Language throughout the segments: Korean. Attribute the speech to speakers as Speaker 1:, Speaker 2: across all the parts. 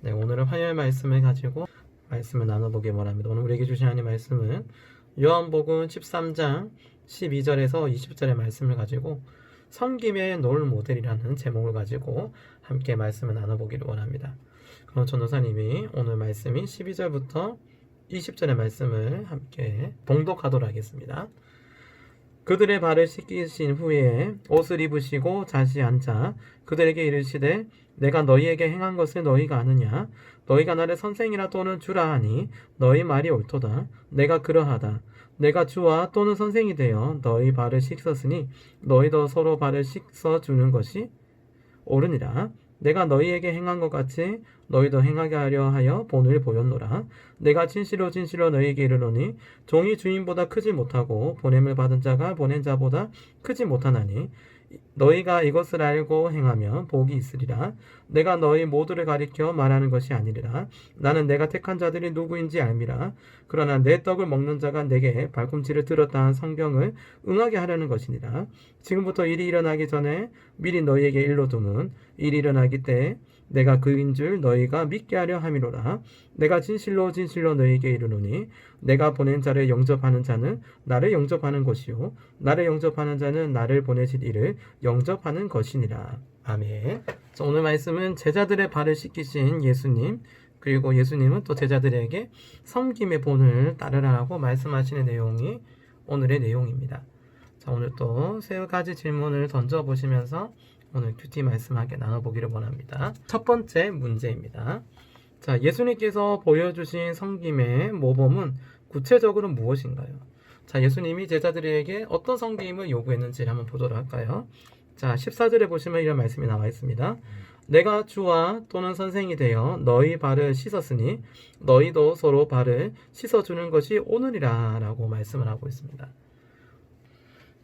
Speaker 1: 네, 오늘은 화요일 말씀을 가지고 말씀을 나눠보기 원합니다. 오늘 우리에게 주신 하나님 말씀은 요한복음 13장 12절에서 20절의 말씀을 가지고 섬김의 롤 모델이라는 제목을 가지고 함께 말씀을 나눠보기를 원합니다. 그럼 전도사님이 오늘 말씀인 12절부터 20절의 말씀을 함께 봉독하도록 하겠습니다. 그들의 발을 씻기신 후에 옷을 입으시고 자시 앉아 그들에게 이르시되 내가 너희에게 행한 것을 너희가 아느냐? 너희가 나를 선생이라 또는 주라 하니 너희 말이 옳도다. 내가 그러하다. 내가 주와 또는 선생이 되어 너희 발을 씻었으니 너희도 서로 발을 씻어 주는 것이 옳으니라 내가 너희에게 행한 것 같이 너희도 행하게 하려 하여 본을 보였노라. 내가 진실로 진실로 너희에게 이르노니 종이 주인보다 크지 못하고 보냄을 받은 자가 보낸 자보다 크지 못하나니 너희가 이것을 알고 행하면 복이 있으리라. 내가 너희 모두를 가리켜 말하는 것이 아니리라. 나는 내가 택한 자들이 누구인지 알미라. 그러나 내 떡을 먹는 자가 내게 발꿈치를 들었다 한 성경을 응하게 하려는 것이니라. 지금부터 일이 일어나기 전에 미리 너희에게 일러두면 일이 일어나기 때에 내가 그인 줄 너희가 믿게 하려 함이로라. 내가 진실로 진실로 너희에게 이르노니 내가 보낸 자를 영접하는 자는 나를 영접하는 것이요. 나를 영접하는 자는 나를 보내실 이를 영접하는 것이니라 아멘 자, 오늘 말씀은 제자들의 발을 씻기신 예수님 그리고 예수님은 또 제자들에게 섬김의 본을 따르라고 말씀하시는 내용이 오늘의 내용입니다 자 오늘 또 세 가지 질문을 던져보시면서 오늘 큐티 말씀하게 나눠보기를 원합니다. 첫 번째 문제입니다. 자, 예수님께서 보여주신 성김의 모범은 구체적으로 무엇인가요? 자, 예수님이 제자들에게 어떤 성김을 요구했는지를 한번 보도록 할까요? 자, 14절에 보시면 이런 말씀이 나와 있습니다. 내가 주와 또는 선생이 되어 너희 발을 씻었으니 너희도 서로 발을 씻어주는 것이 오늘이라 라고 말씀을 하고 있습니다.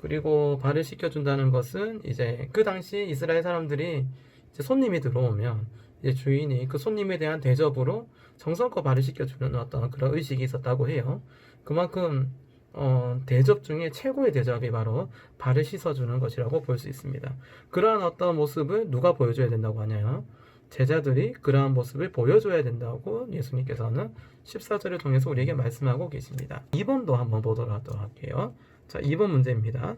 Speaker 1: 그리고 발을 씻겨준다는 것은 이제 그 당시 이스라엘 사람들이 손님이 들어오면 주인이 그 손님에 대한 대접으로 정성껏 발을 씻겨주는 어떤 그런 의식이 있었다고 해요. 그만큼 어, 대접 중에 최고의 대접이 바로 발을 씻어주는 것이라고 볼 수 있습니다. 그러한 어떤 모습을 누가 보여줘야 된다고 하냐요? 제자들이 그러한 모습을 보여줘야 된다고 예수님께서는 14절을 통해서 우리에게 말씀하고 계십니다. 2번도 한번 보도록 할게요. 자, 2번 문제입니다.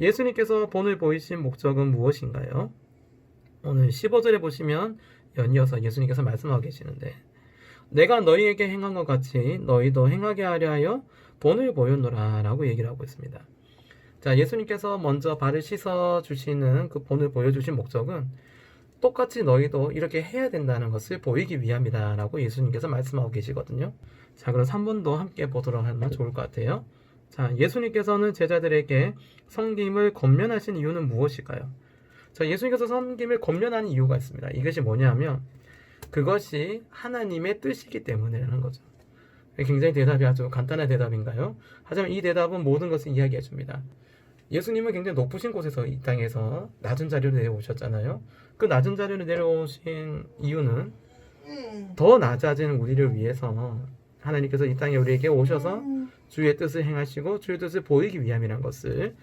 Speaker 1: 예수님께서 본을 보이신 목적은 무엇인가요? 오늘 15절에 보시면 연이어서 예수님께서 말씀하고 계시는데 내가 너희에게 행한 것 같이 너희도 행하게 하려 하여 본을 보였노라 라고 얘기를 하고 있습니다. 자, 예수님께서 먼저 발을 씻어 주시는 그 본을 보여주신 목적은 똑같이 너희도 이렇게 해야 된다는 것을 보이기 위함이다 라고 예수님께서 말씀하고 계시거든요. 자, 그럼 3번도 함께 보도록 하면 좋을 것 같아요. 자, 예수님께서는 제자들에게 섬김을 권면하신 이유는 무엇일까요? 자, 예수님께서 섬김을 권면하는 이유가 있습니다. 이것이 뭐냐면 그것이 하나님의 뜻이기 때문이라는 거죠. 굉장히 대답이 아주 간단한 대답인가요? 하지만 이 대답은 모든 것을 이야기해 줍니다. 예수님은 굉장히 높으신 곳에서 이 땅에서 낮은 자리로 내려오셨잖아요. 그 낮은 자리로 내려오신 이유는 더 낮아진 우리를 위해서 하나님께서 이 땅에 우리에게 오셔서 주의 뜻을 행하시고 주의 뜻을 보이기 위함이란 것을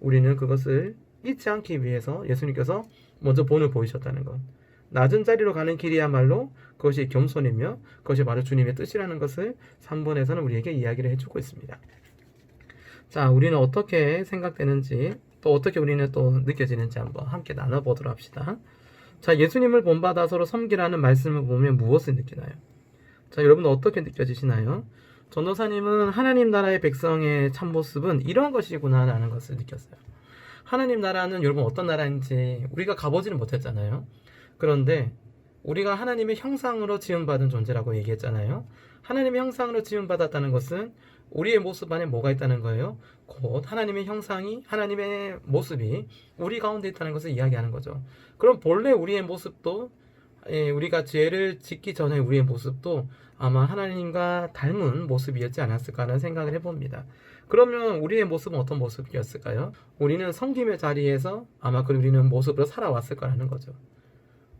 Speaker 1: 우리는 그것을 잊지 않기 위해서 예수님께서 먼저 본을 보이셨다는 것. 낮은 자리로 가는 길이야말로 그것이 겸손이며 그것이 바로 주님의 뜻이라는 것을 3번에서는 우리에게 이야기를 해주고 있습니다. 자, 우리는 어떻게 생각되는지 또 어떻게 우리는 또 느껴지는지 한번 함께 나눠보도록 합시다. 자, 예수님을 본받아 서로 섬기라는 말씀을 보면 무엇을 느끼나요? 자, 여러분 어떻게 느껴지시나요? 전도사님은 하나님 나라의 백성의 참모습은 이런 것이구나라는 것을 느꼈어요. 하나님 나라는 여러분 어떤 나라인지 우리가 가보지는 못했잖아요. 그런데 우리가 하나님의 형상으로 지음받은 존재라고 얘기했잖아요. 하나님의 형상으로 지음받았다는 것은 우리의 모습 안에 뭐가 있다는 거예요? 곧 하나님의 형상이 하나님의 모습이 우리 가운데 있다는 것을 이야기하는 거죠. 그럼 본래 우리의 모습도 예, 우리가 죄를 짓기 전에 우리의 모습도 아마 하나님과 닮은 모습이었지 않았을까 하는 생각을 해봅니다. 그러면 우리의 모습은 어떤 모습이었을까요? 우리는 성김의 자리에서 아마 그 우리는 모습으로 살아왔을 거라는 거죠.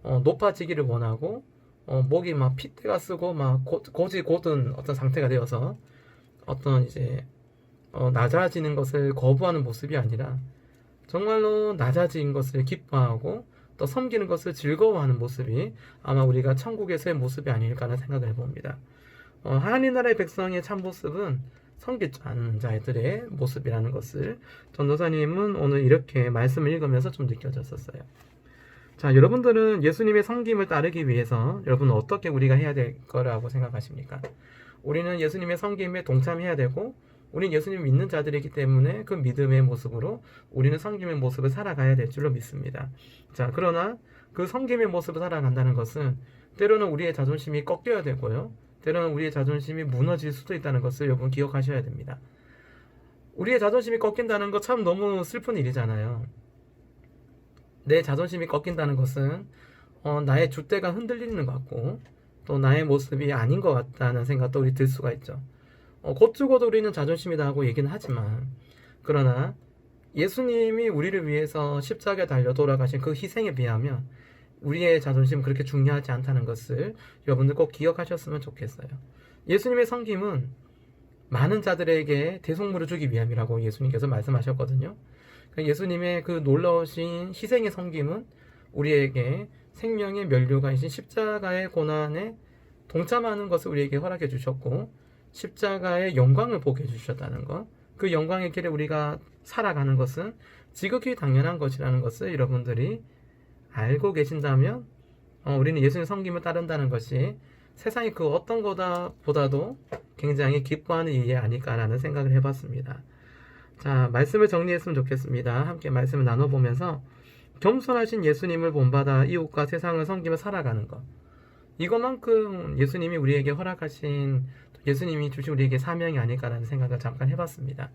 Speaker 1: 어, 높아지기를 원하고 어, 목이 막 핏대가 쓰고 막 고, 고지 곧은 어떤 상태가 되어서 어떤 이제 어, 낮아지는 것을 거부하는 모습이 아니라 정말로 낮아진 것을 기뻐하고 또또 섬기는 것을 즐거워하는 모습이 아마 우리가 천국에서의 모습이 아닐까 하는 생각을 해봅니다. 어, 하나님 나라의 백성의 참 모습은 섬기지 않는 자들의 모습이라는 것을 전도사님은 오늘 이렇게 말씀을 읽으면서 좀 느껴졌었어요. 자, 여러분들은 예수님의 섬김을 따르기 위해서 여러분은 어떻게 우리가 해야 될 거라고 생각하십니까? 우리는 예수님의 섬김에 동참해야 되고 우리는 예수님 믿는 자들이기 때문에 그 믿음의 모습으로 우리는 섬김의 모습을 살아가야 될 줄로 믿습니다. 자, 그러나 그 섬김의 모습을 살아간다는 것은 때로는 우리의 자존심이 꺾여야 되고요. 때로는 우리의 자존심이 무너질 수도 있다는 것을 여러분 기억하셔야 됩니다. 우리의 자존심이 꺾인다는 거참 너무 슬픈 일이잖아요. 내 자존심이 꺾인다는 것은 어, 나의 줏대가 흔들리는 것 같고 또 나의 모습이 아닌 것 같다는 생각도 우리 들 수가 있죠. 어, 곧 죽어도 우리는 자존심이다 하고 얘기는 하지만 그러나 예수님이 우리를 위해서 십자가에 달려 돌아가신 그 희생에 비하면 우리의 자존심은 그렇게 중요하지 않다는 것을 여러분들 꼭 기억하셨으면 좋겠어요. 예수님의 섬김은 많은 자들에게 대속물을 주기 위함이라고 예수님께서 말씀하셨거든요. 그러니까 예수님의 그 놀라우신 희생의 섬김은 우리에게 생명의 면류관이신 십자가의 고난에 동참하는 것을 우리에게 허락해 주셨고 십자가의 영광을 보게 해주셨다는 것. 그 영광의 길에 우리가 살아가는 것은 지극히 당연한 것이라는 것을 여러분들이 알고 계신다면 어, 우리는 예수님 섬김을 따른다는 것이 세상의 그 어떤 거다 보다도 굉장히 기뻐하는 일이 아닐까라는 생각을 해봤습니다. 자, 말씀을 정리했으면 좋겠습니다. 함께 말씀을 나눠보면서 겸손하신 예수님을 본받아 이웃과 세상을 섬기며 살아가는 것. 이것만큼 예수님이 우리에게 허락하신 예수님이 주신 우리에게 사명이 아닐까라는 생각을 잠깐 해봤습니다.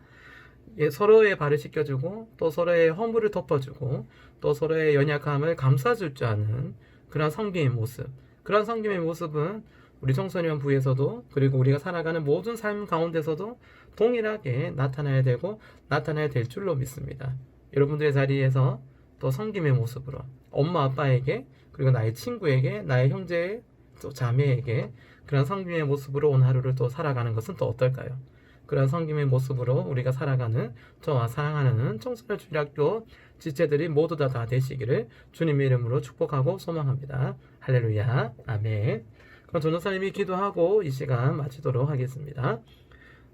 Speaker 1: 예, 서로의 발을 씻겨주고 또 서로의 허물을 덮어주고 또 서로의 연약함을 감싸줄 줄 아는 그런 성김의 모습. 그런 성김의 모습은 우리 청소년 부에서도 그리고 우리가 살아가는 모든 삶 가운데서도 동일하게 나타나야 되고 나타나야 될 줄로 믿습니다. 여러분들의 자리에서 또 성김의 모습으로 엄마 아빠에게 그리고 나의 친구에게 나의 형제 또 자매에게 그런 성김의 모습으로 오늘 하루를 또 살아가는 것은 또 어떨까요? 그런 성김의 모습으로 우리가 살아가는 저와 사랑하는 청소년 주일학교 지체들이 모두 다, 다 되시기를 주님의 이름으로 축복하고 소망합니다. 할렐루야. 아멘. 그럼 전도사님이 기도하고 이 시간 마치도록 하겠습니다.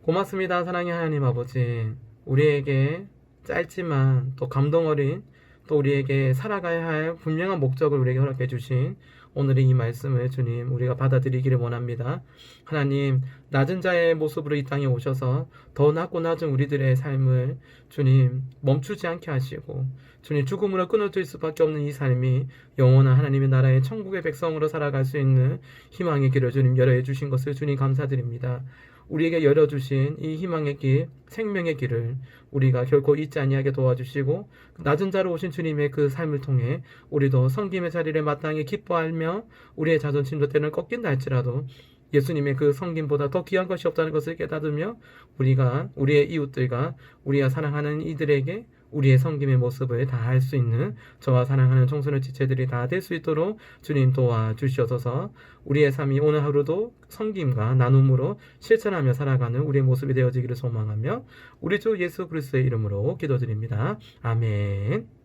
Speaker 1: 고맙습니다. 사랑의 하나님 아버지. 우리에게 짧지만 또 감동 어린 또 우리에게 살아가야 할 분명한 목적을 우리에게 허락해 주신 오늘의 이 말씀을 주님 우리가 받아들이기를 원합니다. 하나님 낮은 자의 모습으로 이 땅에 오셔서 더 낮고 낮은 우리들의 삶을 주님 멈추지 않게 하시고 주님 죽음으로 끊어질 수밖에 없는 이 삶이 영원한 하나님의 나라의 천국의 백성으로 살아갈 수 있는 희망의 길을 주님 열어해 주신 것을 주님 감사드립니다. 우리에게 열어주신 이 희망의 길, 생명의 길을 우리가 결코 잊지 아니하게 도와주시고 낮은 자로 오신 주님의 그 삶을 통해 우리도 성김의 자리를 마땅히 기뻐하며 우리의 자존심도 때는 꺾인다 할지라도 예수님의 그 성김보다 더 귀한 것이 없다는 것을 깨닫으며 우리가 우리의 이웃들과 우리가 사랑하는 이들에게 우리의 성김의 모습을 다할 수 있는 저와 사랑하는 청소년 지체들이 다 될 수 있도록 주님 도와주시옵소서 우리의 삶이 오늘 하루도 성김과 나눔으로 실천하며 살아가는 우리의 모습이 되어지기를 소망하며 우리 주 예수 그리스도의 이름으로 기도드립니다. 아멘.